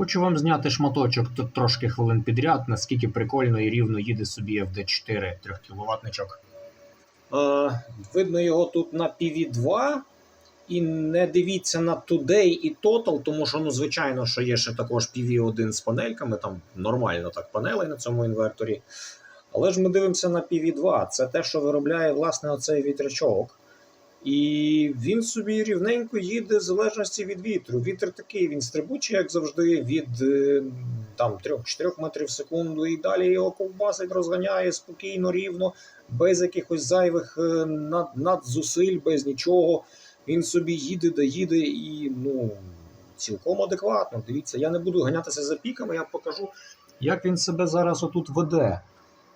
Хочу вам зняти шматочок тут трошки хвилин підряд, наскільки прикольно і рівно їде собі FD4 3 кВт. Е, видно його тут на PV2. І не дивіться на Today і Total, тому що, ну, звичайно, що є ще також PV1 з панельками, там нормально так панелей на цьому інверторі. Але ж ми дивимося на PV2. Це те, що виробляє власне оцей вітрячок. І він собі рівненько їде в залежності від вітру. Вітер такий, він стрибучий, як завжди, від е, там 3-4 метрів в секунду, і далі його ковбасить, розганяє спокійно, рівно, без якихось зайвих е, над, надзусиль, без нічого. Він собі їде, да їде і ну, цілком адекватно. Дивіться, я не буду ганятися за піками, я покажу, Як він себе зараз отут веде?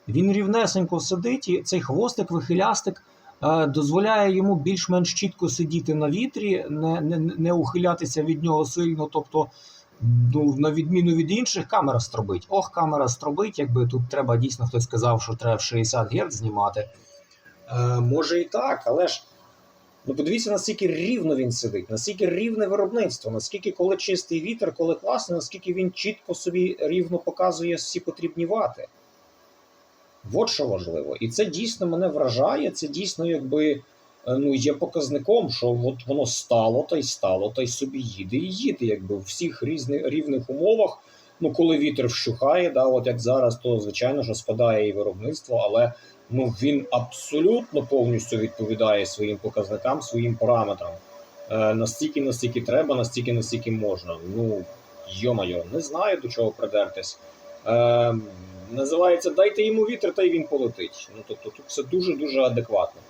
Він рівнесенько сидить, і цей хвостик, вихилястик дозволяє йому більш-менш чітко сидіти на вітрі, не, не, не ухилятися від нього сильно. Тобто, ну, на відміну від інших, камера стробить. Ох, камера стробить, якби тут треба дійсно хтось сказав, що треба в 60 Гц знімати. Е, може і так, але ж ну подивіться, наскільки рівно він сидить, наскільки рівне виробництво, наскільки коли чистий вітер, коли класно, наскільки він чітко собі рівно показує всі потрібні вати. От що важливо. І це дійсно мене вражає, це дійсно якби е, ну, є показником, що от воно стало та й стало, та й собі їде і їде, якби в всіх різних рівних умовах. Ну, коли вітер вщухає, да, от як зараз, то звичайно що спадає і виробництво, але ну він абсолютно повністю відповідає своїм показникам, своїм параметрам. Е, настільки, настільки треба, настільки, настільки можна. Ну, йо-майо, не знаю до чого придертись. Е, називається Дайте йому вітер, та й він полетить. Ну, тобто тут все дуже-дуже адекватно.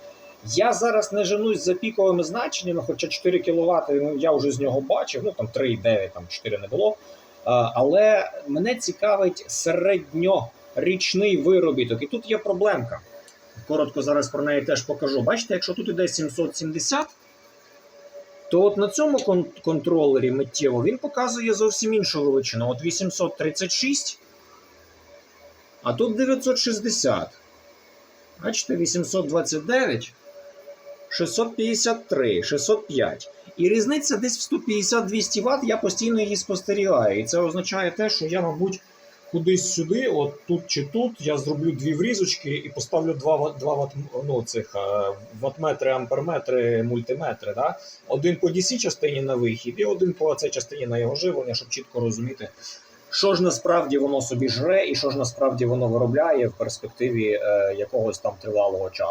Я зараз не женусь за піковими значеннями, хоча 4 кВт ну, я вже з нього бачив, ну там 3,9, там 4 не було. Але мене цікавить середньорічний виробіток. І тут є проблемка. Коротко зараз про неї теж покажу. Бачите, якщо тут іде 770, то от на цьому кон- контролері миттєво він показує зовсім іншу величину. От 836, а тут 960. Бачите, 829, 653, 605. І різниця десь в 150-200 Вт, я постійно її спостерігаю. І це означає те, що я, мабуть, кудись сюди, от тут чи тут, я зроблю дві врізочки і поставлю два, два ват, ну, цих е, ватметри, амперметри, мультиметри. Да? Один по DC частині на вихід, і один по цій частині на його живлення, щоб чітко розуміти, що ж насправді воно собі жре, і що ж насправді воно виробляє в перспективі е, якогось там тривалого часу.